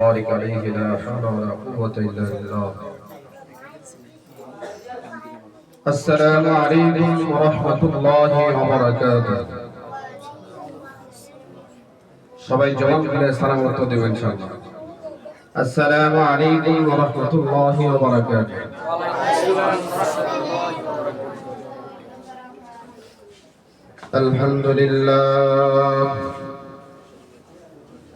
بارك عليه لا حول ولا قوة إلا بالله السلام عليكم ورحمة الله وبركاته সবাই জবান খুলে সালাম উত্তর দেবেন ইনশাআল্লাহ আসসালামু আলাইকুম ওয়া রাহমাতুল্লাহি ওয়া বারাকাতুহু الحمد لله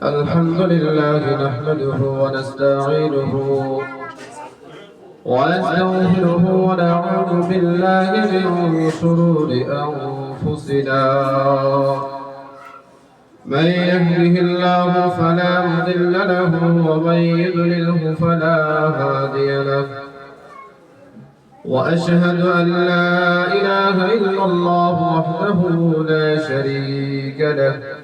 الحمد لله نحمده ونستعينه ونستغفره ونعوذ بالله من شرور أنفسنا. من يهده الله فلا مضل له ومن يضلله فلا هادي له. وأشهد أن لا إله إلا الله وحده لا شريك له.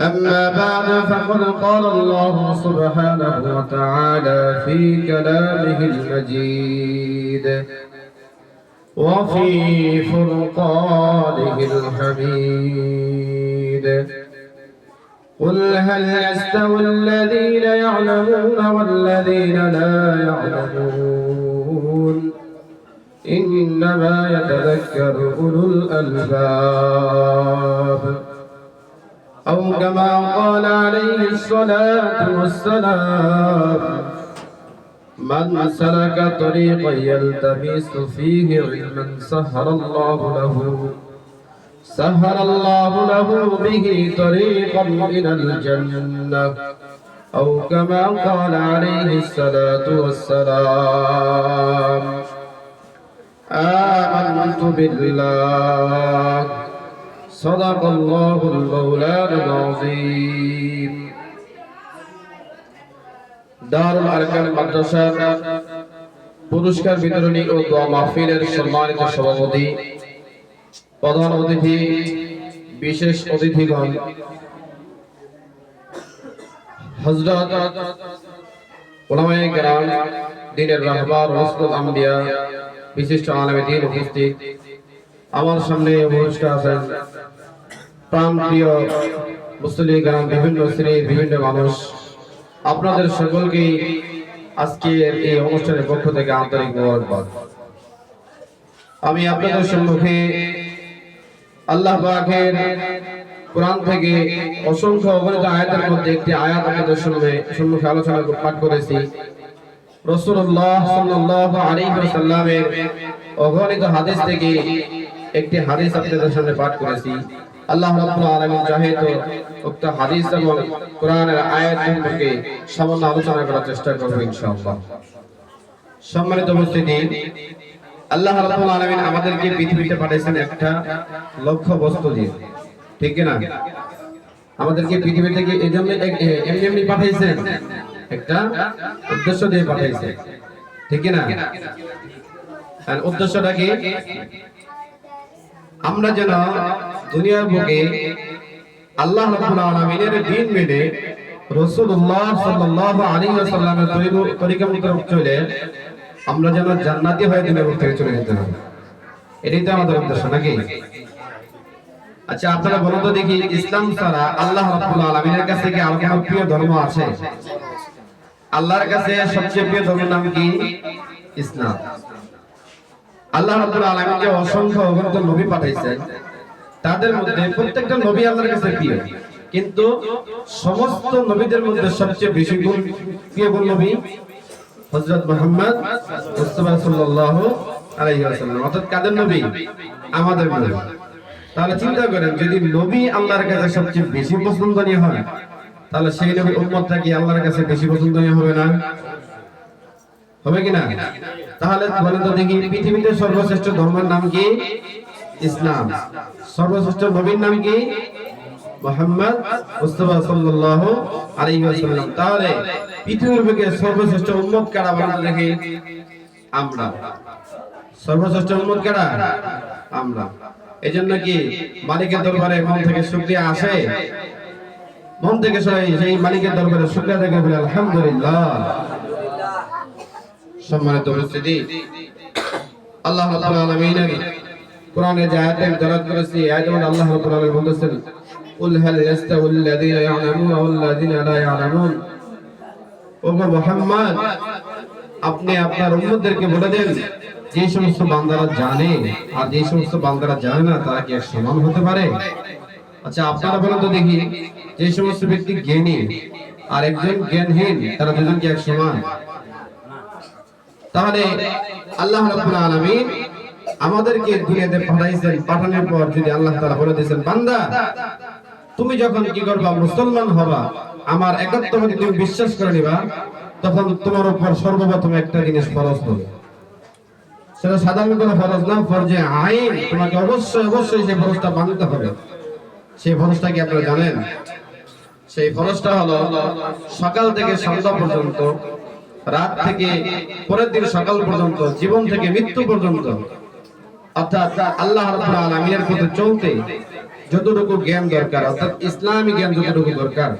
أما بعد فقد قال الله سبحانه وتعالى في كلامه المجيد وفي فرقانه الحميد. قل هل يستوي الذين يعلمون والذين لا يعلمون؟ إنما يتذكر أولو الألباب. أو كما قال عليه الصلاة والسلام من سلك طريقا يلتمس فيه علما سهر الله له سهر الله له به طريقا إلى الجنة أو كما قال عليه الصلاة والسلام آمنت بالله. صدق الله المولان العظيم দারুল আরকান মাদ্রাসার পুরস্কার বিতরণী ও দোয়া মাহফিলের সম্মানিত সভাপতি প্রধান অতিথি বিশেষ অতিথিগণ হজরত ওলামায়ে কেরাম দিনের রাহবার রসুল আম্বিয়া বিশিষ্ট আলমে দিন উপস্থিত আমার সামনে উপস্থিত আছেন প্রাণ প্রিয় মুসলিম গ্রাম, বিভিন্ন শ্রেণির বিভিন্ন মানুষ, আপনাদের সকলকে আজকে এই অনুষ্ঠানের পক্ষ থেকে আন্তরিক মোবারকবাদ। আমি আপনাদের সম্মুখে আল্লাহ পাকের কোরআন থেকে অসংখ্য অগণিত আয়াতের মধ্যে একটি আয়াত আপনাদের সম্মুখে সম্মুখে আলোচনা পাঠ করেছি। রসুল্লাহ সাল্লাল্লাহু আলাইহি ওয়াসাল্লামের অগণিত হাদিস থেকে একটি হাদিস আপনাদের সামনে পাঠ করেছি। আল্লাহ রাব্বুল আলামিন চাহে তো উক্ত হাদিস এবং কোরআনের আয়াত সম্পর্কে সামান্য আলোচনা করার চেষ্টা করব ইনশাআল্লাহ। সম্মানিত উপস্থিতি, আল্লাহ রাব্বুল আলামিন আমাদেরকে পৃথিবীতে পাঠিয়েছেন একটা লক্ষ্য বস্তু দিয়ে। ঠিক না আমাদেরকে পৃথিবী থেকে এই জন্য এমনি এমনি পাঠিয়েছেন। একটা উদ্দেশ্য দিয়ে পাঠিয়েছেন। ঠিক না উদ্দেশ্যটা কি? আমরা যেন দুনিয়ার বুকে আল্লাহ রাব্বুল দ্বীন মেনে আমরা যেন চলে যেতে পারি। তো আমাদের নাকি? আচ্ছা আপনারা বলুন তো দেখি, ইসলাম আল্লাহ কাছে কি আর প্রিয় ধর্ম আছে? আল্লাহর কাছে সবচেয়ে প্রিয় ধর্মের নাম কি? ইসলাম। আল্লাহ রাব্বুল আলামিন যে অসংখ্য অগণিত নবী পাঠাইছেন। তাদের মধ্যে প্রত্যেকটা নবী আল্লাহর কাছে প্রিয়। কিন্তু সমস্ত নবীদের মধ্যে সবচেয়ে বেশি গুণ প্রিয় কোন নবী? হযরত মুহাম্মদ মুস্তাফা সাল্লাল্লাহু আলাইহি ওয়াসাল্লাম। অর্থাৎ কাদের নবী? আমাদের নবী। তাহলে চিন্তা করেন, যদি নবী আল্লাহর কাছে সবচেয়ে বেশি পছন্দনীয় হয়, তাহলে সেই নবীর উম্মতটা কি আল্লাহর কাছে বেশি পছন্দনীয় হবে না? হবে কি না? তাহলে বলেন তো দেখি, পৃথিবীতে সর্বশ্রেষ্ঠ ধর্মের নাম কি? ইসলাম। সর্বশ্রেষ্ঠ নবীর নাম কি? মোহাম্মদ মুস্তাফা সাল্লাল্লাহু আলাইহি ওয়াসাল্লাম। তাহলে পৃথিবীর বুকে সর্বশ্রেষ্ঠ উম্মত কারা বলতে দেখি। আমরা। সর্বশ্রেষ্ঠ উম্মত কেডা আমরা। এই জন্য কি মালিকের দরবারে মন থেকে শুকরিয়া আসে? মন থেকে সবাই সেই মালিকের দরবারে শুকরিয়া বলে আলহামদুলিল্লাহ। সম্মানিত উপস্থিতি আল্লাহ রাব্বুল আলামিনের কোরআনে যে আয়াতে আমি তেলাওয়াত করেছি আয়াতের মধ্যে আল্লাহ রাব্বুল আলামিন বলতেছেন قل هل يستوي الذين يعلمون والذين لا يعلمون ও গো মুহাম্মদ আপনি আপনার উম্মতদেরকে বলে দেন যে সমস্ত বান্দারা জানে আর যে সমস্ত বান্দারা জানে না তারা কি এক সমান হতে পারে আচ্ছা আপনারা বলেন তো দেখি যে সমস্ত ব্যক্তি জ্ঞানী আর একজন জ্ঞানহীন তারা দুজন কি এক সমান তাহলে আল্লাহ রাব্বুল আলামিন আমাদেরকে দুনিয়াতে পাঠাইছেন, পাঠানোর পর যদি আল্লাহ তাআলা বলে দিয়েছেন, বান্দা, তুমি যখন কি করবা, মুসলমান হবা, আমার একাত্মবাদী তুমি বিশ্বাস করে নিবা, তখন তোমার উপর সর্বপ্রথম একটা জিনিস ফরজ হবে সেটা সাধারণ কোনো ফরজ না, ফরজে আইন। তোমাকে অবশ্যই অবশ্যই সেই ফরজটা মানতে হবে। সেই ফরজটা কি আপনারা জানেন? সেই ফরজটা হলো সকাল থেকে সন্ধ্যা পর্যন্ত রাত থেকে পরের দিন সকাল পর্যন্ত, জীবন থেকে মৃত্যু পর্যন্ত। অর্থাৎ আল্লাহ আলামিনের পথে চলতে যতটুকু জ্ঞান দরকার, অর্থাৎ ইসলামী জ্ঞান যতটুকু দরকার,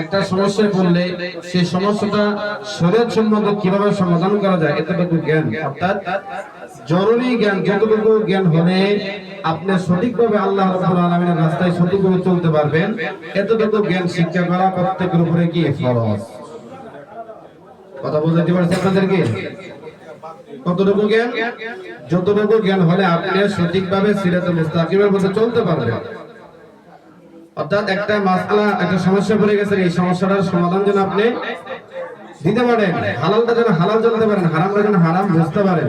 একটা সমস্যায় পড়লে সেই সমস্যাটা শরীয়ত সম্মত কীভাবে সমাধান করা যায়, এতটুকু জ্ঞান। অর্থাৎ জরুরি জ্ঞান, যতটুকু জ্ঞান হলে আপনি সঠিকভাবে আল্লাহ রাব্বুল আলামিনের রাস্তায় সঠিকভাবে চলতে পারবেন, এতটুকু জ্ঞান শিক্ষা করা প্রত্যেকের উপরে কি ফরজ? কথা বলতে পারছি আপনাদেরকে? কতটুকু জ্ঞান? যতটুকু জ্ঞান হলে আপনি সঠিকভাবে সিরাতে মুস্তাকিমের মধ্যে চলতে পারবেন। অর্থাৎ একটা মাসআলা একটা সমস্যা পড়ে গেছে, এই সমস্যাটার সমাধান যেন আপনি দিতে পারেন। হালালটা যেন হালাল জানতে পারেন, হারামটা যেন হারাম বুঝতে পারেন।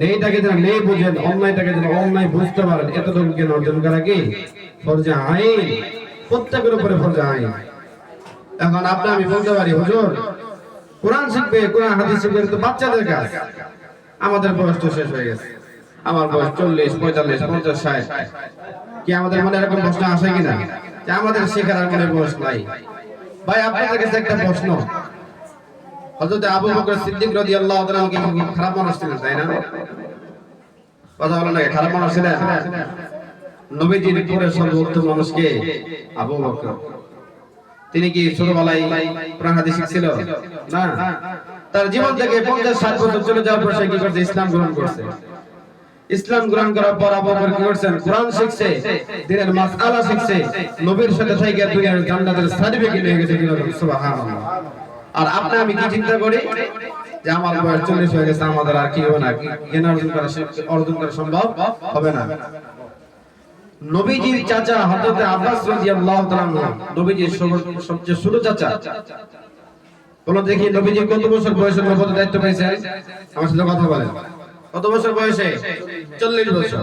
নেইটাকে যেন নেই বুঝেন, অন্যায়টাকে যেন অন্যায় বুঝতে পারেন। এতটুকু জ্ঞান অর্জন করা কি? ফরজে আইন। প্রত্যেকের উপরে ফরজে আইন। এখন আপনি, আমি বলতে পারি, হুজুর কোরআন শিখবে, কোরআন হাদিস শিখবে তো বাচ্চাদের কাজ। আমাদের বয়স তো শেষ হয়ে গেছে। আমার বয়স চল্লিশ, পঁয়তাল্লিশ, পঞ্চাশ, ষাট। কি আমাদের মনে এরকম প্রশ্ন আসে কিনা? যে আমাদের শেখার আর মনে বয়স নাই। ভাই, আপনাদের কাছে একটা প্রশ্ন। হযরত আবু বকর সিদ্দিক রাদিয়াল্লাহু তাআলা কি খারাপ মানুষ ছিলেন, তাই না? কথা বলেন না, খারাপ মানুষ ছিলেন? নবীজির পরে সর্বোত্তম মানুষকে আবু বকর। তিনি কি ছোটবেলায় হাদিস শিখছিল না। তার জীবন থেকে পঞ্চাশ ষাট বছর চলে যাওয়ার পর সে কি করছে? ইসলাম গ্রহণ করছে। ইসলাম গ্রহণ করার পর আবু বকর কি করছেন? কোরআন শিখছে, দিনের শিখছে, নবীর সাথে থেকে দুনিয়ার জান্নাতের সার্টিফিকেট হয়ে গেছে সুবহানাল্লাহ। আর আপনি আমি কি চিন্তা করি? যে আমার বয়স চল্লিশ হয়ে গেছে, আমাদের আর কি হবে না? জ্ঞান অর্জন করা অর্জন করা সম্ভব হবে না। নবীজির চাচা হযরত আব্বাস রাদিয়াল্লাহু তাআলা নবীজির সবচেয়ে ছোট চাচা। বলো দেখি নবীজি কত বছর বয়সে নবুয়তের দায়িত্ব পেয়েছেন আমার সাথে কথা বলেন। কত বছর বয়সে? 40 বছর।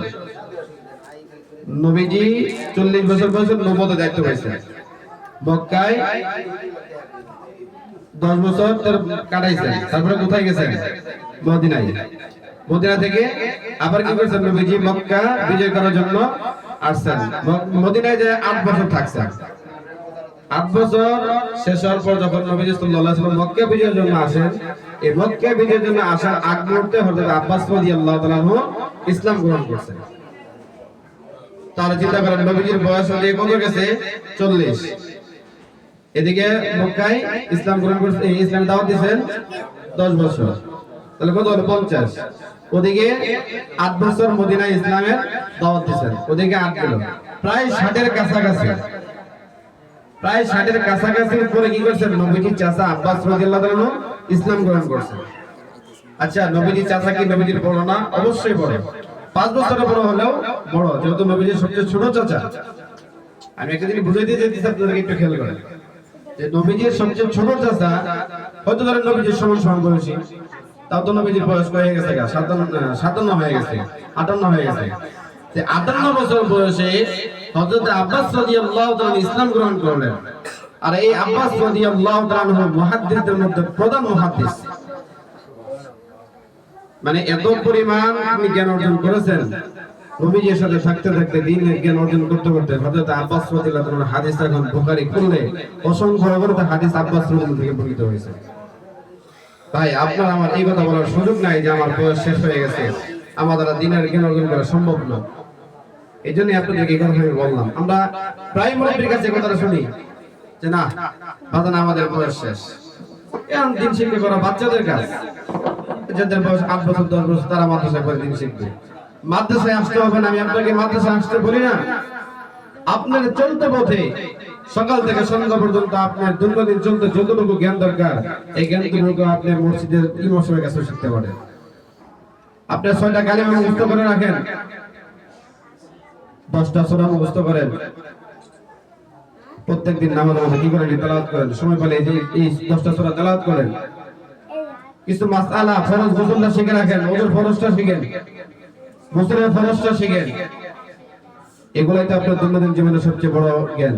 নবীজি 40 বছর বয়সে নবুয়তের দায়িত্ব পেয়েছেন মক্কায় 10 বছর তার তারপরে কোথায় গেছেন মদিনায়। মদিনা থেকে আবার কি করছেন নবীজি? মক্কা বিজয় করার জন্য মদিনায় যে আট বছর আট বছর শেষ হওয়ার পর যখন নবীজি ওয়াসাল্লাম মক্কা বিজয়ের জন্য আসেন, এই মক্কা বিজয়ের জন্য আসার আগ মুহূর্তে হযরত আব্বাস আনহু ইসলাম গ্রহণ করছেন। তাহলে চিন্তা করেন, নবীজির বয়স হয়ে কত গেছে? 40 এদিকে মক্কায় ইসলাম গ্রহণ করছে, ইসলাম দাওয়াত দিয়েছেন 10 বছর। তাহলে কত হলো 50 ওদিকে 8 বছর মদিনায় ইসলামের দাওয়াত দিয়েছেন। ওদিকে 8 দিল। প্রায় 60 এর কাছাকাছি। প্রায় 60 এর কাছাকাছি পরে কি করছেন চাচা আব্বাস ইসলাম গ্রহণ করছেন আচ্ছা চাচা কি নবীজির বড় না? অবশ্যই বড়। পাঁচ বছরের বড় হলেও বড়, যেহেতু নবীজির সবচেয়ে ছোট চাচা। আমি একটা জিনিস বুঝাই দিয়ে যেতে আপনাদেরকে একটু খেয়াল করেন। যে নবীজির সবচেয়ে ছোট চাচা, হয়তো ধরেন নবীজির সমান বয়সী। নবীজির বয়স হয়ে গেছে সাতান্ন হয়ে গেছে, আটান্ন হয়ে গেছে। আটান্ন বছর বয়সে হযরত আব্বাস ইসলাম গ্রহণ করলেন। আর এই আব্বাস মধ্যে প্রধান মানে এত পরিমাণ আপনি জ্ঞান অর্জন করেছেন, নবীজির সাথে থাকতে থাকতে দিনের জ্ঞান অর্জন করতে করতে হযরত আব্বাস হাদিস এখন বুখারী খুললে অসংখ্য হাদিস আব্বাস থেকে হয়েছে। ভাই, আপনার আমার এই কথা বলার সুযোগ নাই যে আমার বয়স শেষ হয়ে গেছে। আমার দ্বারা দিনের জ্ঞান অর্জন করা সম্ভব না। এই জন্য আপনাদেরকে এই কথা বললাম। আমরা প্রায় মুরব্বীর কাছে কথাটা শুনি যে, না বাদান আমাদের বয়স শেষ। এখন দিন শিখতে করা বাচ্চাদের কাজ। যাদের বয়স আট বছর, দশ বছর, তারা মাদ্রাসায় করে দিন শিখবে। মাদ্রাসায় আসতে হবে না, আমি আপনাকে মাদ্রাসায় আসতে বলি না। আপনার চলতে পথে সকাল থেকে সন্ধ্যা পর্যন্ত আপনার দীর্ঘদিন চলতে যতটুকু জ্ঞান দরকার, এই জ্ঞানটুকু আপনি মসজিদের ইমামের কাছে শিখতে পারেন। আপনি ছয়টা কালিমা মুখস্থ করে রাখেন। দশটা সোনা মুখস্থ করেন। প্রত্যেকদিন নামাজ মধ্যে কি করেন? তেলাওয়াত করেন। সময় পেলে এই দশটা সোনা তেলাওয়াত করেন। কিছু মাসআলা ফরজ গোসলটা শিখে রাখেন ওজুর ফরজটা শিখেন। গোসলের ফরজটা শিখেন। এগুলাই তো আপনার দৈনন্দিন জীবনের সবচেয়ে বড় জ্ঞান।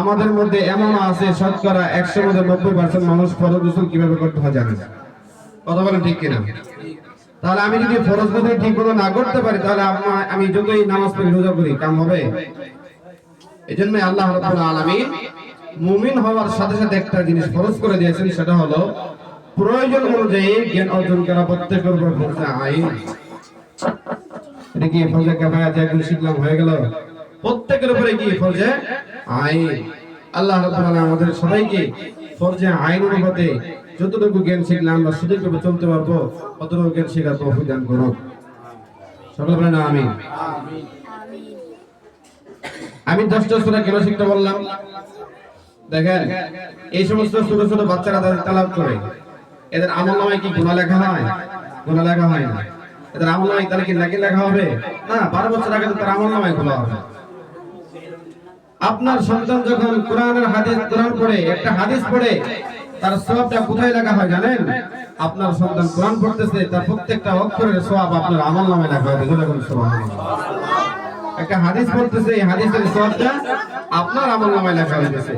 আমাদের মধ্যে এমন আছে, শতকরা একশো মধ্যে নব্বই পার্সেন্ট মানুষ ফরজ গোসল কীভাবে করতে হয় জানে কথা বলেন ঠিক কিনা? তাহলে আমি যদি ফরজ গোসল ঠিক মতো না করতে পারি, তাহলে আমি যতই নামাজ পড়ি, রোজা করি, কাম হবে? এই জন্য আল্লাহ মুমিন হওয়ার সাথে সাথে একটা জিনিস ফরজ করে দিয়েছেন, সেটা হলো প্রয়োজন অনুযায়ী জ্ঞান অর্জন করা প্রত্যেকের উপর ফরজ আইন এটা কি ফরজে শিখলাম, হয়ে গেল? প্রত্যেকের উপরে কি ফরজে আইন। আল্লাহ রাব্বুল আলামিন আমাদের সবাইকে ফরজে আইন অনুপাতে যতটুকু জ্ঞান শিখলে আমরা সঠিকভাবে চলতে পারব ততটুকু জ্ঞান শেখার তৌফিক দান করুন। সকলে বলেন আমিন। আমি দশটা সূরা কেন শিখতে বললাম? দেখেন এই সমস্ত ছোট ছোট বাচ্চারা তাদের তালাব করে। এদের আমল নামায় কি গুণা লেখা হয়? গুণা লেখা হয় না। এদের আমল নামায় তাহলে কি নাকি লেখা হবে? না বারো বছর আগে তো তার আমল নামায় খোলা হবে। আপনার সন্তান যখন কোরআনের হাদিস, কোরআন পড়ে, একটা হাদিস পড়ে, তার সবটা কোথায় লেখা হয় জানেন? আপনার সন্তান কোরআন পড়তেছে, তার প্রত্যেকটা অক্ষরের সব আপনার আমল নামে লেখা হয় একটা হাদিস পড়তেছে, এই হাদিসের সবটা আপনার আমল নামে লেখা হইতেছে।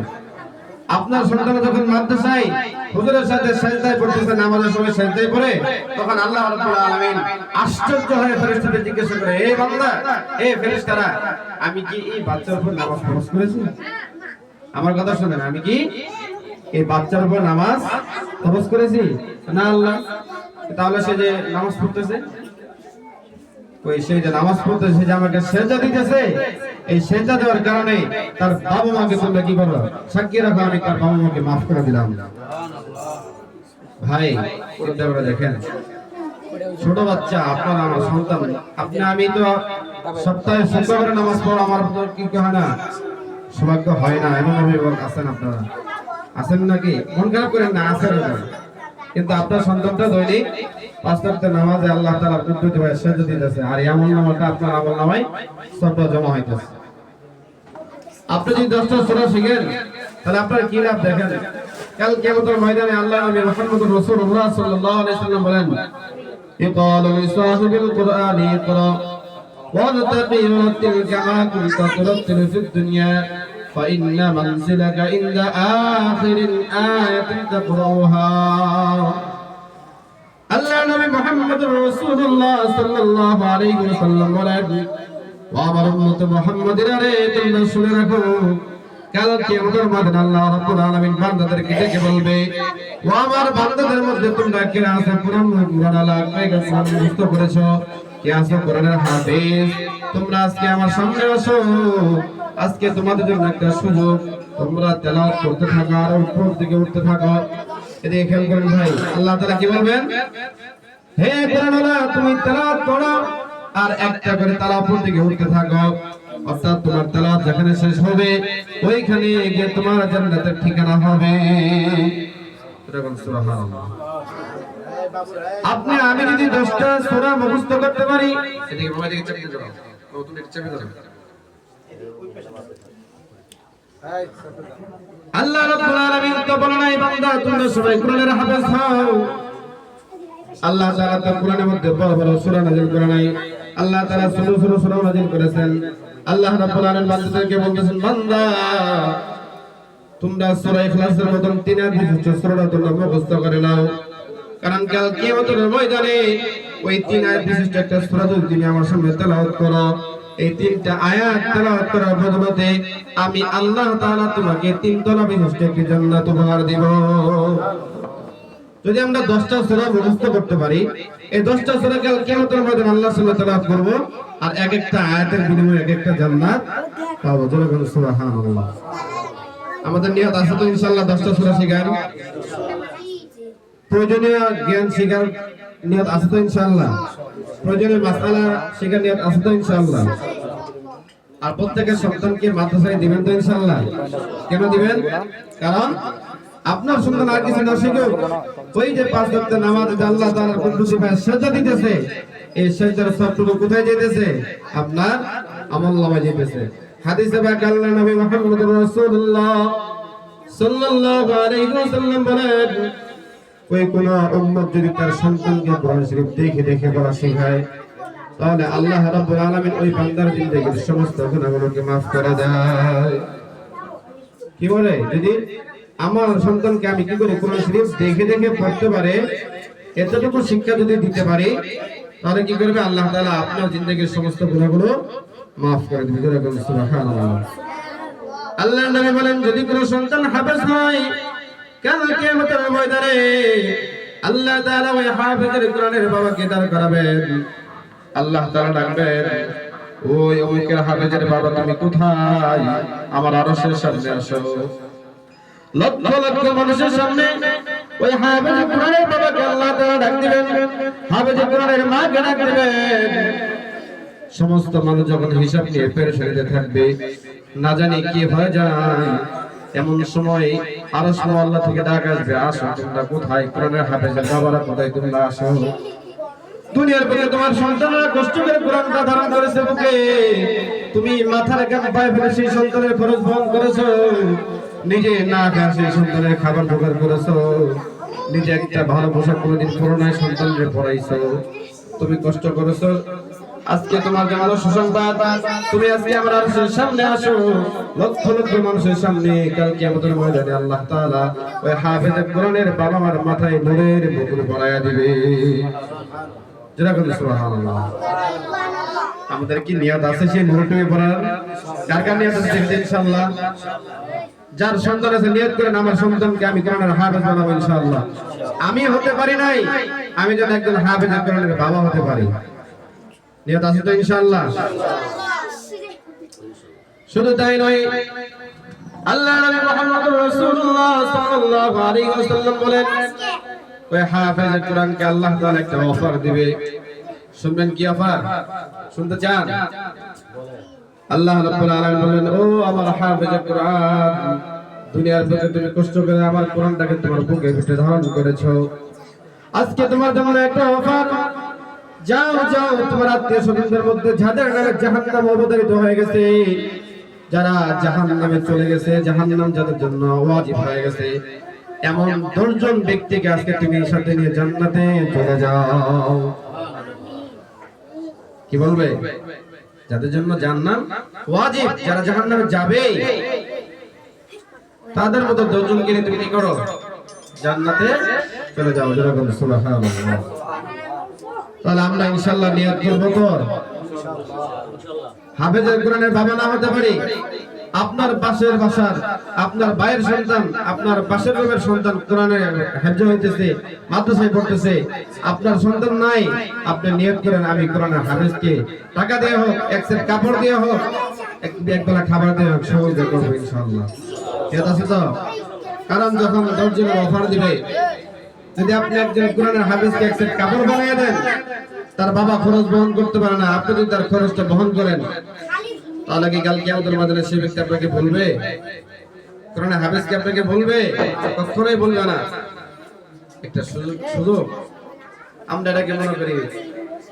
আপনার সন্তান যখন মাদ্রাসায় হুজুরের সাথে সাজদায় পড়তেছে নামাজের সময় সাজদায় পড়ে, তখন আল্লাহ রাব্বুল আলামিন আশ্চর্য হয়ে ফেরেশতাদের জিজ্ঞাসা করে হে বান্দা হে ফেরেশতারা, আমি কি এই বাচ্চার উপর নামাজ ফরজ করেছি? আমার কথা শুনেন, আমি কি এই বাচ্চার উপর নামাজ ফরজ করেছি? না আল্লাহ, তাহলে সে যে নামাজ পড়তেছে ওই সেই যে নামাজ পড়তেছে, সে যে আমাকে সেজদা দিতেছে এই সেজদা দেওয়ার কারণে তার বাবা মাকে তোমরা কি করো? সাক্ষী রাখো, আমি তার বাবা মাকে মাফ করে দিলাম। ভাই দেখেন। ছোট বাচ্চা, আপনার আমার সন্তান। আপনি, আমি তো সপ্তাহে শুক্রবারে নামাজ পড়া, আমার কি হয় না। সৌভাগ্য হয় না, এমন অভিভাবক আছেন আপনারা। আছেন নাকি? মন খারাপ করেন না, আছেন। কিন্তু আপনার সন্তানটা দৈনিক পাঁচ ওয়াক্ত নামাজে আল্লাহ তাআলা কুদরতি ভাই সেজদা দিতেছে আর এমন নামাজটা আপনার আমল নামায় সবটা জমা হইতেছে আপনি যদি দশটা সূরা শিখেন তাহলে আপনার কি লাভ দেখেন কাল কিয়ামতের ময়দানে আল্লাহ নবী মুহাম্মদুর রাসূলুল্লাহ সাল্লাল্লাহু আলাইহি সাল্লাম বলেন يقال لصاحب القرآن اقرأ وارتقي ورتل كما كنت ترتل في الدنيا فإن منزلك عند آخر الآية تقرأها আল্লাহ নবী মুহাম্মদুর রাসূলুল্লাহ সাল্লাল্লাহু আলাইহি ওয়াসাল্লাম বলেন আমার উম্মত মুহাম্মাদের আরে, তোমরা শুনে রাখো কাল কিয়ামতের মাঠে আল্লাহ রাব্বুল আলামিন বান্দাদেরকে ডেকে বলবে, ও আমার বান্দাদের মধ্যে তোমরা কে আছে? করেছ? কে আছে তোমরা আজকে আমার সামনে আসো। আজকে তোমাদের জন্য একটা সুযোগ, তোমরা তেলাওয়াত করতে থাকো, আর উপর দিকে উঠতে থাকো। এদিকে খেয়াল করেন ভাই, আল্লাহ তাআলা কি বলবেন? হে কোরআনওয়ালা তুমি তেলাওয়াত করো আর একটা করে তালাপুর দিকে উঠতে থাকো। অর্থাৎ তোমার তেলাওয়াত যেখানে শেষ হবে, ওইখানে গিয়ে তোমার জান্নাতের ঠিকানা হবে। আপনি, আমি যদি দশটা সূরা মুখস্থ করতে পারি, এদিকে বাবা দিকে চাপিয়ে দাও নতুন একটা চাপিয়ে দাও আল্লাহ রাব্বুল আলামিন তো বলে নাই, বান্দা, তোমরা সবাই কোরআনের হাফেজ হও। আল্লাহ তাআলা তার কোরআনের মধ্যে বড় বড় সূরা নাযিল করে নাই। আল্লাহ তাআলা ছোট ছোট সূরা নাযিল করেছেন। আল্লাহ রাব্বুল আলামিন বান্দাদেরকে বলতেছেন, বান্দা, তোমরা সূরা ইখলাসের মতন তিন বিশিষ্ট সূরাটা তোমরা মুখস্থ করে নাও। কারণ কাল কিয়ামতের ময়দানে ওই তিন আয়াত বিশিষ্ট একটা সূরা তুমি আমার সামনে তেলাওয়াত করো এই তিনটা আয়াত তেলাওয়াত করার আমি আল্লাহ তাআলা তোমাকে তিন তলা বিশিষ্ট একটি জান্নাত উপহার দিব। যদি আমরা দশটা সূরা মুখস্থ করতে পারি, এই দশটা সূরা কাল, কিয়ামতের ময়দানে আল্লাহর সামনে তেলাওয়াত করব আর এক একটা আয়াতের বিনিময়ে এক একটা জান্নাত পাবো। জোরে সুবহানাল্লাহ। আমাদের নিয়ত আছে তো ইনশাআল্লাহ দশটা সূরা শেখার প্রয়োজনীয় জ্ঞান শেখার নিয়ত আছে তো ইনশাআল্লাহ। প্রয়োজনীয় মাসালা শেখার নিয়ত আছে তো ইনশাআল্লাহ। আর প্রত্যেকের সন্তানকে মাদ্রাসায় দিবেন তো ইনশাআল্লাহ। কেন দিবেন? কারণ আপনার সন্তান আর কিছু না শিখুক ওই যে পাঁচ ওয়াক্ত নামাজ আল্লাহ তাআলার কুদরতি পায়ে সেজদা দিতেছে, এই সেজদার সবটুকু কোথায় যেতেছে আপনার আমল নামায় যেতেছে হাদিসে পাক আল্লাহ নবী মুহাম্মদুর রাসূলুল্লাহ সাল্লাল্লাহু আলাইহি ওয়াসাল্লাম বলেন ওই কোন উম্মত যদি তার সন্তানকে কোরআন শরীফ দেখে দেখে পড়া শেখায়, তাহলে আল্লাহ রাব্বুল আলামিন ওই বান্দার জিন্দেগীর সমস্ত গুনাহগুলোকে maaf করে দেয়। কি বলে? যদি আমার সন্তানকে আমি কি করে কোরআন শরীফ দেখে দেখে পড়তে পারে, এতটুকু শিক্ষা যদি দিতে পারি, তাহলে কি করবে? আল্লাহ তাআলা আপনার জিন্দেগীর সমস্ত গুনাহগুলো maaf করে দিবে। সুবহানাল্লাহ। আল্লাহ নবী বলেন, যদি কোনো সন্তান হাফেজ হয় কাল কিয়ামতের ময়দানে আল্লাহ তাআলা ওই হাফেজের কোরআনের বাবাকে দাঁড় করাবেন? আল্লাহ তাআলা ডাকবেন, ওই অমুকের হাফেজের বাবা তুমি কোথায়? আমার আরশের সামনে আসো। লক্ষ লক্ষ মানুষের সামনে ওই হাফেজের কোরআনের বাবাকে আল্লাহ তাআলা ডাক দিবেন, হাফেজের কোরআনের মাকে ডাক দিবেন। সমস্ত মানুষ যখন হিসাব নিয়ে পেরেশানিতে থাকবে, না জানি কি হয়ে যায়। এমন সময় আরও সময় আল্লাহ থেকে ডাক আসবে, আসো তোমরা কোথায়? কোরআনের হাফেজের বাবারা কোথায়? তোমরা আসো। দুনিয়ার বুকে তোমার সন্তানরা কষ্ট করে কোরআনটা ধারণ করেছে বুকে। তুমি মাথার গান পায়ে ফেলে সেই সন্তানের খরচ বহন করেছ। নিজে না খা সেই সন্তানের খাবার জোগাড় করেছ। নিজে একটা ভালো পোশাক কোনোদিন করোনায় সন্তানকে পড়াইছো তুমি কষ্ট করেছ আজকে তোমার জানালো সুসংবাদ, তুমি আজকে আমার সামনে আসো। লক্ষ লক্ষ মানুষের সামনে কালকে আমাদের ময়দানে আল্লাহ তাআলা ওই হাফেজে কোরআনের বাবা মার মাথায় নূরের মুকুট পরায়া দিবে। যেরকম সুবহানাল্লাহ। আমাদের কি নিয়ত আছে সেই নূরটুকু পড়ার? কার কার নিয়ত আছে ইনশাআল্লাহ? যার সন্তান আছে নিয়ত করেন আমার সন্তানকে আমি কোরআনের হাফেজ বানাবো ইনশাআল্লাহ। আমি হতে পারি নাই, আমি যেন একজন হাফেজ কোরআনের বাবা হতে পারি। নিয়ত আছে তো ইনশাআল্লাহ? শুধু তাই নয়, আল্লাহ নবী মুহাম্মদ রাসূলুল্লাহ সাল্লাল্লাহু আলাইহি ওয়াসাল্লাম বলেন, ওই হাফেজ কোরআনকে আল্লাহ তাআলা একটা অফার দিবে। শুনবেন কি অফার? শুনতে চান? আল্লাহ রাব্বুল আলামিন বলেন, ও আমার হাফেজ কোরআন, দুনিয়ার বুকে তুমি কষ্ট করে আমার কোরআনটাকে তোমার বুকে ভিতরে ধারণ করেছ। আজকে তোমার জন্য একটা অফার যাও যাও, তোমার আত্মীয় স্বজনদের মধ্যে যাদের নামে জাহান্নাম অবতারিত হয়ে গেছে, যারা জাহান্নামে চলে গেছে, জাহান্নাম যাদের জন্য ওয়াজিব হয়ে গেছে, এমন দশজন ব্যক্তিকে আজকে তুমি সাথে নিয়ে জান্নাতে চলে যাও। কি বলবে? যাদের জন্য জান্নাত ওয়াজিব, যারা জাহান্নামে যাবে, তাদের মতো দশজনকে নিয়ে তুমি কি করো? জান্নাতে চলে যাও, যেরকম সুবহানাল্লাহ। তাহলে আমরা ইনশাআল্লাহ নিয়ত করব তো হাফেজের কোরআনের বাবা না হতে পারি? আপনার পাশের বাসার, আপনার ভাইয়ের সন্তান, আপনার পাশের রুমের সন্তান কোরআনে হইতেছে, মাদ্রাসায় পড়তেছে, আপনার সন্তান নাই, আপনি নিয়ত করেন, আমি কোরআনের হাফেজকে টাকা দেওয়া হোক, এক সেট কাপড় দেওয়া হোক, এক এক বেলা খাবার দেওয়া হোক, সহজে করব ইনশাআল্লাহ। ঠিক আছে তো? কারণ যখন দশজনের অফার দিবে যদি আপনি একজন কোরআনের হাফেজকে এক সেট কাপড় বানিয়ে দেন, তার বাবা খরচ বহন করতে পারে না। আপনি যদি তার খরচটা বহন করেন, তাহলে কি কাল কিয়ামতের মাঝে সেই ব্যক্তি আপনাকে বলবে কোরআনের হাফেজ কি আপনাকে বলবে কখনোই বলবে না। একটা সুযোগ সুযোগ। আমরা এটাকে মনে করি,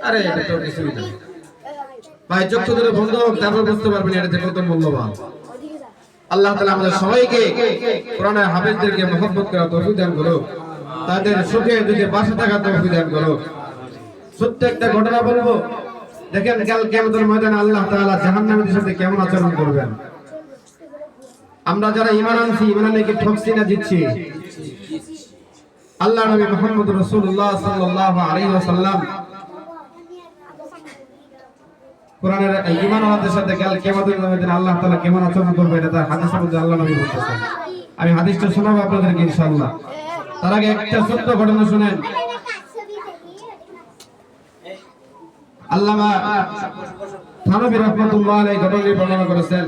আরে, এটা তো কিছুই না। ভাই চক্ষু ধরে বন্ধ হোক, তারপর বুঝতে পারবেন এটা যে কত মূল্যবান। আল্লাহ তালা আমাদের সবাইকে কোরআনের হাফেজদেরকে মহব্বত করা তৌফিক দান করুক। তাদের সুখে দুঃখে পাশে থাকা তৌফিক দান করুক। সত্য একটা ঘটনা বলব। দেখেন, কাল কিয়ামতের ময়দানে আল্লাহ তাআলা জাহান্নামীদের সাথে কেমন আচরণ করবেন? আমরা যারা ঈমান আনছি, ঈমান কি ঠকছি না জিতছি? আল্লাহ নবী মুহাম্মদ রাসূলুল্লাহ সাল্লাল্লাহু আলাইহি ওয়াসাল্লাম কোরআনের ঈমান আনদের সাথে কাল কিয়ামতের ময়দানে আল্লাহ তাআলা কেমন আচরণ করবে এটা হাদিসের মধ্যে আল্লাহ নবী বলতেছেন। আমি হাদিসটা শোনাবো আপনাদেরকে ইনশাআল্লাহ। তার আগে একটা সত্য ঘটনা শুনেন। আল্লামা রহমাতুল্লাহ ঘটনাটি বর্ণনা করেছেন।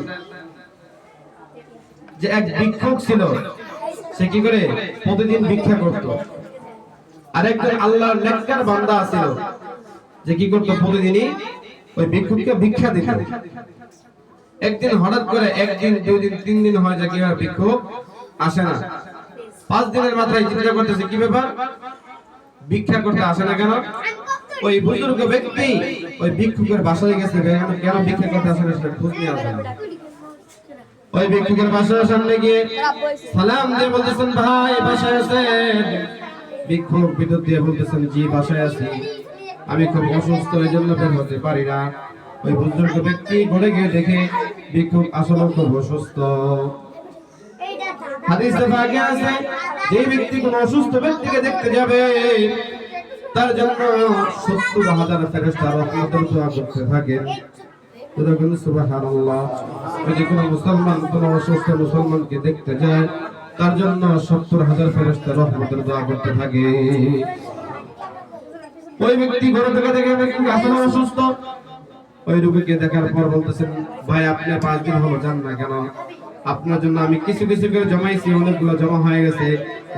যে এক ভিক্ষুক ছিল, সে কি করে প্রতিদিন ভিক্ষা করত। আল্লাহর বান্দা যে কি প্রতিদিনই ওই ভিক্ষুককে ভিক্ষা দিত। একদিন হঠাৎ করে, একদিন, দুই দিন, তিন দিন হয়, যে কি ভিক্ষুক আসে না। পাঁচ দিনের মাথায় চিন্তা করতেছে, কি ব্যাপার? ভিক্ষা করতে আসে না কেন? ওই বুজুর্গ ব্যক্তি ওই ভিক্ষুকের বাসায় গেছে, কেন ভিক্ষা করতে আসে না সেটা খোঁজ নিয়ে আসে ওই ভিক্ষুকের বাসার সামনে গিয়ে সালাম দিয়ে বলতেছেন, ভাই, বাসায় আছেন? ভিক্ষুক বিদ্যুৎ দিয়ে বলতেছেন, জি, বাসায় আছি। আমি খুব অসুস্থ এই জন্য বের হতে পারি না। ওই বুজুর্গ ব্যক্তি ঘরে গিয়ে দেখে ভিক্ষুক আসলে খুব অসুস্থ। হাদিসে ভাগে আছে যে ব্যক্তি কোন অসুস্থ ব্যক্তিকে দেখতে যাবে, তার জন্য সত্তর হাজার দোয়া করতে থাকে। যদি মুসলমান, কোনো অসুস্থ মুসলমানকে দেখতে যায়, তার জন্য সত্তর হাজার ফেরেস্তা রহমতের দোয়া করতে থাকে। ওই ব্যক্তি ঘরে থেকে দেখে আসলে অসুস্থ। ওই রোগীকে দেখার পর বলতেছেন, ভাই, আপনি পাঁচ দিন হলো যান না কেন? আপনার জন্য আমি কিছু কিছু করে জমাইছি, অনেকগুলো জমা হয়ে গেছে।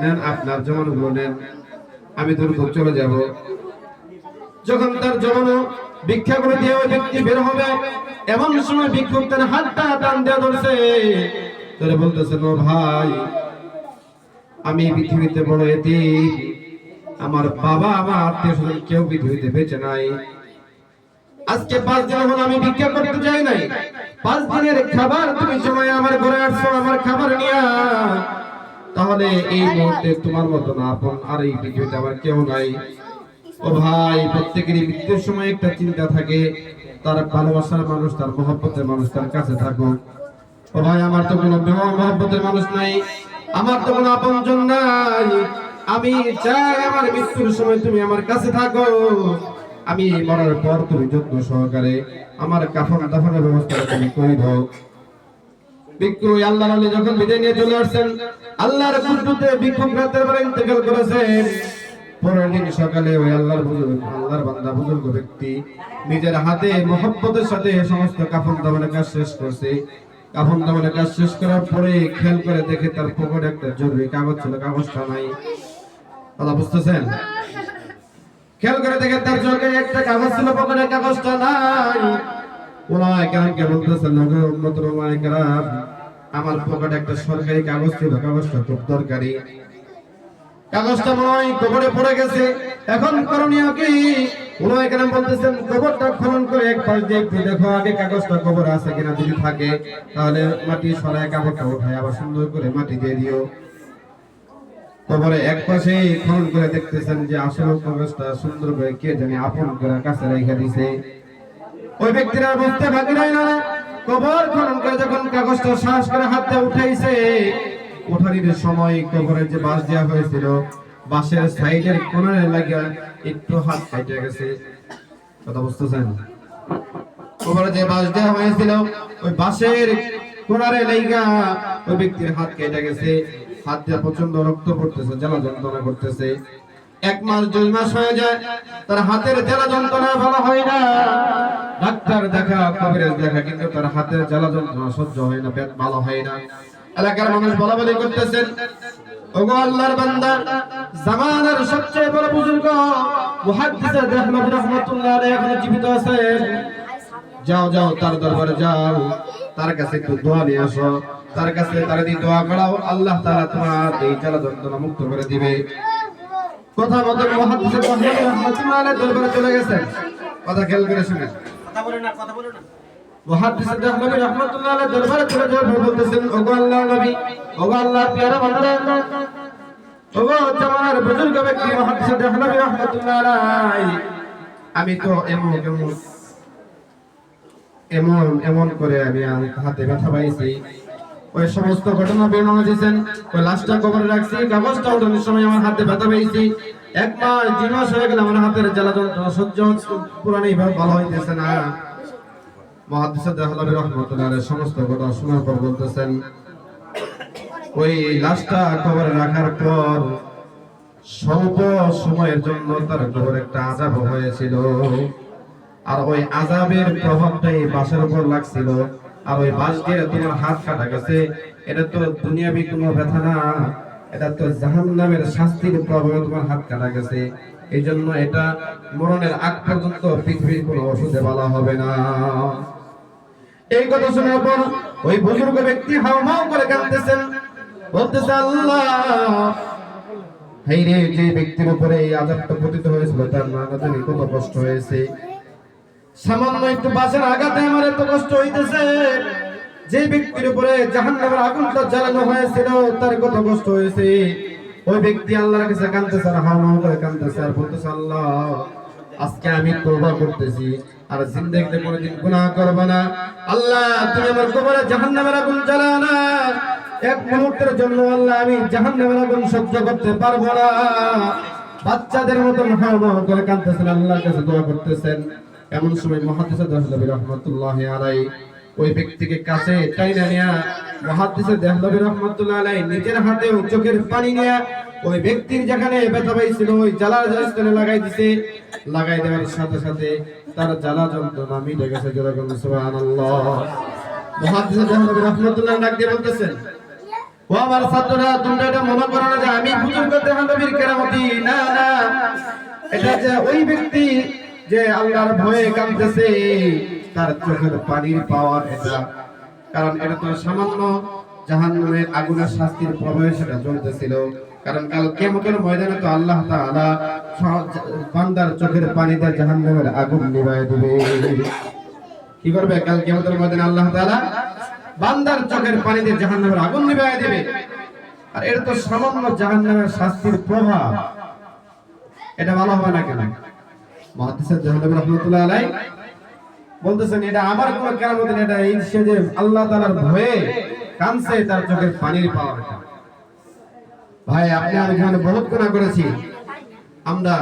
নেন আপনার জমানোগুলো নেন। আমি দ্রুত চলে যাব। যখন তার জমানো ভিক্ষা করে দিয়ে ওই ব্যক্তি বের হবে, এমন সময় ভিক্ষুক তার হাতটা টান দেওয়া ধরছে। ধরে বলতেছেন ও ভাই, আমি পৃথিবীতে বড় এটি আমার বাবা, আমার আত্মীয় স্বজন কেউ পৃথিবীতে বেঁচে নাই। আজকে পাঁচ দিন হলো আমি ভিক্ষা করতে যাই নাই। পাঁচ দিনের খাবার তুমি সময় আমার ঘরে আসছো, আমার খাবার নিয়ে তাহলে এই মুহূর্তে তোমার মতো না, আপন আর এই পৃথিবীতে আমার কেউ নাই। ও ভাই, প্রত্যেকেরই মৃত্যুর সময় একটা চিন্তা থাকে। তার ভালোবাসার মানুষ, তার মহব্বতের মানুষ তার কাছে থাকুক। ও ভাই, আমার তো কোনো মহব্বতের মানুষ নাই। আমার তো কোনো আপনজন নাই। আমি চাই আমার মৃত্যুর সময় তুমি আমার কাছে থাকো। আমি মরার পর তুমি যত্ন সহকারে আমার কাফন দাফনের ব্যবস্থা তুমি করে দাও। বিক্রু আল্লাহ আলী যখন বিদায় নিয়ে চলে আসছেন, আল্লাহর কুদ্দুতে ভিক্ষুক রাতের ইন্তেকাল করেছেন। পরের দিন সকালে ওই আল্লাহর বুজুর্গ আল্লাহর বান্দা, বুজুর্গ ব্যক্তি নিজের হাতে মহব্বতের সাথে সমস্ত কাফন দামনের কাজ শেষ করছে। কাফন দামনের কাজ শেষ করার পরে খেয়াল করে দেখে তার পকেটে একটা জরুরি কাগজ ছিল, কাগজটা নাই। কথা বুঝতেছেন? খেয়াল করে তার চোখে একটা কাগজ ছিল পকেটে কাগজটা নাই। বলতেছেন আমার পকেটে একটা সরকারি কাগজ ছিল, কাগজটা খুব দরকারি। কাগজটা নয় কবরে পড়ে গেছে। এখন করণীয় কি? ওলামায়ে কেরাম বলতেছেন কবরটা খনন করে এক পাশ দিয়ে একটু দেখো আগে কাগজটা কবরে আছে কিনা যদি থাকে, তাহলে মাটি সরায় কাগজটা উঠায় আবার সুন্দর করে মাটি দিয়ে দিও। কবরে এক পাশে খনন করে দেখতেছেন যে আসলে কাগজটা সুন্দর করে কে জানি আপন করে কাছে রেখে দিছে। ওই ব্যক্তিরা বুঝতে বাকি রইল না। কবর খনন করে যখন কাগজটা শ্বাস করে হাতে উঠাইছে, উঠানির সময় কবরের যে বাঁশ দেওয়া হয়েছিল, বাঁশের সাইডের কোনারে লাগিয়া একটু হাত কাটে গেছে। কথা বুঝতেছেন? কবরে যে বাঁশ দেওয়া হয়েছিল, ওই বাঁশের কোনারে লাইগা ওই ব্যক্তির হাত কেটে গেছে। হাত দিয়ে প্রচণ্ড রক্ত পড়তেছে, জ্বালা যন্ত্রণা করতেছে। এক মাস, দুই মাস হয়ে যায়, তার হাতের জ্বালা যন্ত্রণা ভালো হয় না। ডাক্তার দেখা, কবিরাজ দেখা, কিন্তু তার হাতের জ্বালা যন্ত্রণা সহ্য হয় না, পেট ভালো হয় না। এলাকার মানুষ বলা বলি করতেছেন, ওগো আল্লাহর বান্দা, জামানার সবচেয়ে বড় বুজুর্গ আলাইহি এখনও জীবিত আছেন যাও যাও, তার দরবারে যাও, তার কাছে একটু দোয়া নিয়ে আসো। তার কাছে তার দিয়ে দোয়া করাও আল্লাহ তাআলা তোমার এই জ্বালা যন্ত্রণা মুক্ত করে দিবে। কথা মতো রাহমাতুল্লাহ আলাইহি দরবারে চলে গেছেন কথা খেয়াল করে শুনেন কথা বলে না কথা বলে না। মুহাদ্দিস আহমদ রাহমাতুল্লাহ আলাইহি দরবারে চলে যাওয়ার পর বলতেছেন ওগো আল্লাহর নবী ওগো আল্লাহর প্যারা বান্দা ওগো তোমার বুজুর্গ ব্যক্তি মুহাদ্দিস আহমদ রাহমাতুল্লাহ আলাইহি। আমি তো এমন এমন এমন এমন করে আমি হাতে ব্যথা পাইছি। ওই সমস্ত ঘটনা বর্ণনা দিয়েছেন। ওই লাশটা কবরে রাখছি। কাগজটা ওঠানোর সময় আমার হাতে ব্যথা পেয়েছি। এক মাস দুই মাস হয়ে গেলে আমার হাতের জ্বালা যন্ত্রণা সহ্য পুরানি ভাবে ভালো হইতেছে না। মহাদিস দেহলাবি রহমতুল্লাহ সমস্ত কথা শোনার পর বলতেছেন, ওই লাশটা কবরে রাখার পর স্বল্প সময়ের জন্য তার উপর একটা আজাব হয়েছিল। আর ওই আজাবের প্রভাবটা এই বাসের উপর লাগছিল। আর ওই বাস দিয়ে তোমার হাত কাটা গেছে, এটা তো দুনিয়াবি কোনো ব্যথা না। এটা তো জাহান্নামের শাস্তির প্রভাবে তোমার হাত কাটা গেছে। এই জন্য এটা মরণের আগ পর্যন্ত পৃথিবীর কোনো ওষুধে বলা হবে না। এই কথা শোনার পর ওই বুজুর্গ ব্যক্তি হাওমাও করে কাঁদতেছেন। বলতেছে, আল্লাহ, হেই রে, যে ব্যক্তির উপরে এই আজাবটা পতিত হয়েছিল, তার নানা কত কষ্ট হয়েছে। সামান্য একটু বাসের আঘাতে আমার এত কষ্ট হইতেছে। যে ব্যক্তির উপরে জাহান্নামের আগুনটা জ্বালানো হয়েছিল, তার কত কষ্ট হয়েছে। ওই ব্যক্তি আল্লাহর কাছে কাঁদতেছে আর হাওয়া করে কাঁদতেছে আর বলতেছে, আল্লাহ, আজকে আমি তওবা করতেছি আর জিন্দেগিতে কোনোদিন গুনাহ করব না। আল্লাহ, তুমি আমার কবরে জাহান্নামের আগুন জ্বালাও না। এক মুহূর্তের জন্য আল্লাহ, আমি জাহান্নামের আগুন সহ্য করতে পারব না। বাচ্চাদের মতন হাওয়া করে কাঁদতেছেন, আল্লাহর কাছে দোয়া করতেছেন। এমন সময় মহাদিসা দেহলবী রহমতুল্লাহ আলাই ওই ব্যক্তিকে কাছে টাইনা নিয়া মহাদিসা দেহলবী রহমতুল্লাহ আলাই নিজের হাতে চোখের পানি নিয়ে ওই ব্যক্তির যেখানে ব্যথা পাইছিল, ওই জ্বালার স্থানে লাগাই দিছে। লাগাই দেওয়ার সাথে সাথে তার জ্বালা যন্ত্রণা মিটে গেছে যেরকম সুবহানাল্লাহ। মহাদিসা দেহলবী রহমতুল্লাহ ডাক দিয়ে বলতেছেন, ও আমার ছাত্ররা, তোমরা এটা মনে করো না যে আমি বুজুর্গ দেহলবীর কেরামতি। না না, এটা যে ওই ব্যক্তি যে আল্লাহর ভয়ে কাঁদতেছে, তার চোখের পানির পাওয়ার এটা। কারণ এটা তো সামান্য জাহান্নামের আগুনের শাস্তির প্রভাবে সেটা চলতেছিল কারণ কাল কিয়ামতের ময়দানে তো আল্লাহ তাআলা বান্দার চোখের পানিতে জাহান্নামের আগুন নিভায় দিবে। কি করবে? কাল কিয়ামতের ময়দানে আল্লাহ তাআলা বান্দার চোখের পানিতে জাহান্নামের আগুন নিভায় দিবে। আর এটা তো সামান্য জাহান্নামের শাস্তির প্রভাব। এটা ভালো হবে না কেন? বলতেছেন, এটা আমার এটা যে আল্লাহ ভয়ে কানছে তার চোখের পানির পাওয়ার ভাই, আপনি আমি এখানে বহুত করেছি আমরা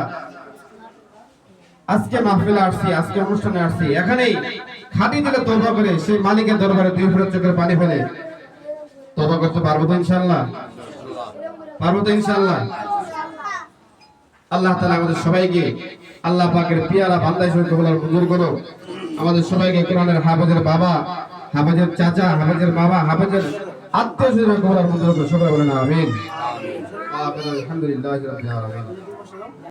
আজকে মাহফিলে আসছি, আজকে অনুষ্ঠানে আসছি। এখানেই খাঁটি তওবা করে, সেই মালিকের দরবারে দুই ফোঁটা চোখের পানি ফেলে। তওবা করতে পারব তো ইনশাআল্লাহ? পারব তো ইনশাআল্লাহ? আল্লাহ তালা আমাদের সবাইকে আল্লাহ পাকের পিয়ারা বান্দা হিসেবে বলার মঞ্জুর করো। আমাদের সবাইকে কোরআনের হাফেজের বাবা, হাফেজের চাচা, হাফেজের বাবা হাফেজের আত্মীয় সহিত বলার মঞ্জুর করো। সবাই বলেন আমিন। আলহামদুলিল্লাহ